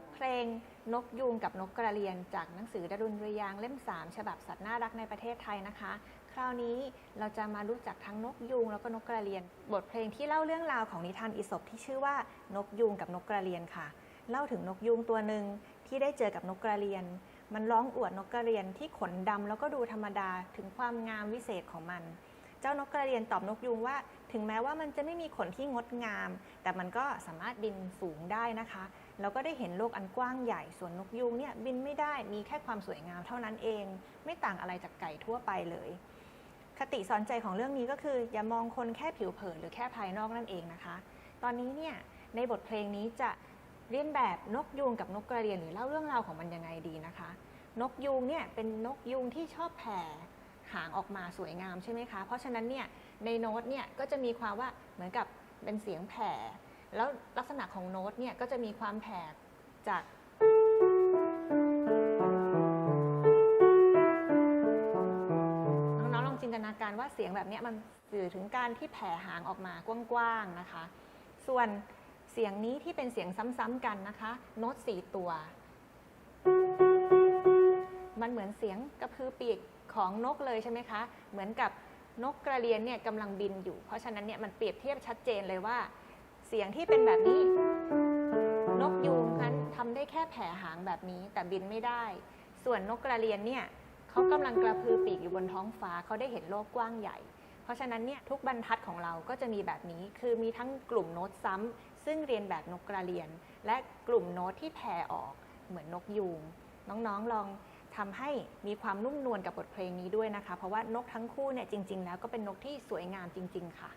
ทเพลงนกยูงกับนกกระเรียน จากหนังสือดารุณเรือยางเล่ม 3 ฉบับสัตว์น่ารักในประเทศไทยนะคะ คราวนี้เราจะมารู้จักทั้งนกยูงแล้วก็นกกระเรียน บทเพลงที่เล่าเรื่องราวของนิทานอิศบที่ชื่อว่านกยูงกับนกกระเรียนค่ะ เล่าถึงนกยูงตัวหนึ่งที่ได้เจอกับนกกระเรียน มันร้องอวดนกกระเรียนที่ขนดำแล้วก็ดูธรรมดาถึงความงามวิเศษของมัน เจ้านกกระเรียนตอบนกยูงว่า ถึงแม้ว่ามันจะไม่มีขนที่งดงาม แต่มันก็สามารถบินสูงได้นะคะแล้วก็ได้เห็นโลกอันกว้างใหญ่ส่วนนกยูงเนี่ยบินไม่ได้มีแค่ความสวยงามเท่านั้นเอง ไม่ต่างอะไรจากไก่ทั่วไปเลย คติสอนใจของเรื่องนี้ก็คือ อย่ามองคนแค่ผิวเผินหรือแค่ภายนอกนั่นเองนะคะ ตอนนี้เนี่ยในบทเพลงนี้จะเรียนแบบนกยูงกับนกกระเรียนหรือเล่าเรื่องราวของมันยังไงดีนะคะ นกยูงเนี่ยเป็นนกยูงที่ชอบแผ่ หางออกมาสวยงามใช่ไหมคะ เพราะฉะนั้นเนี่ยในโน้ตเนี่ยก็จะมีความว่าเหมือนกับเป็นเสียงแผ่ แล้วลักษณะของโน้ตเนี่ยก็จะมีความแผ่จากน้องๆลองจินตนาการว่าเสียงแบบนี้มันสื่อถึงการที่แผ่หางออกมากว้างๆนะคะ ส่วนเสียงนี้ที่เป็นเสียงซ้ำๆกันนะคะ โน้ตสี่ตัว มันเหมือนเสียงกระพือปีก ของนกเลยใช่ไหมคะ เหมือนกับนกกระเรียนเนี่ยกำลังบินอยู่ เพราะฉะนั้นเนี่ยมันเปรียบเทียบชัดเจนเลยว่า เสียงที่เป็นแบบนี้ นกยูงนั้นทำได้แค่แผ่หางแบบนี้ แต่บินไม่ได้ ส่วนนกกระเรียนเนี่ยเขากำลังกระพือปีกอยู่บนท้องฟ้าเขาได้เห็นโลกกว้างใหญ่ เพราะฉะนั้นเนี่ยทุกบรรทัดของเราก็จะมีแบบนี้ คือมีทั้งกลุ่มโน้ตซ้ำซึ่งเรียนแบบนกกระเรียน และกลุ่มโน้ตที่แผ่ออกเหมือนนกยูงน้องๆลอง ทำให้มีความนุ่มนวลกับบทเพลงนี้ด้วยนะคะ เพราะว่านกทั้งคู่เนี่ยจริง ๆ แล้วก็เป็นนกที่สวยงามจริง ๆ ค่ะ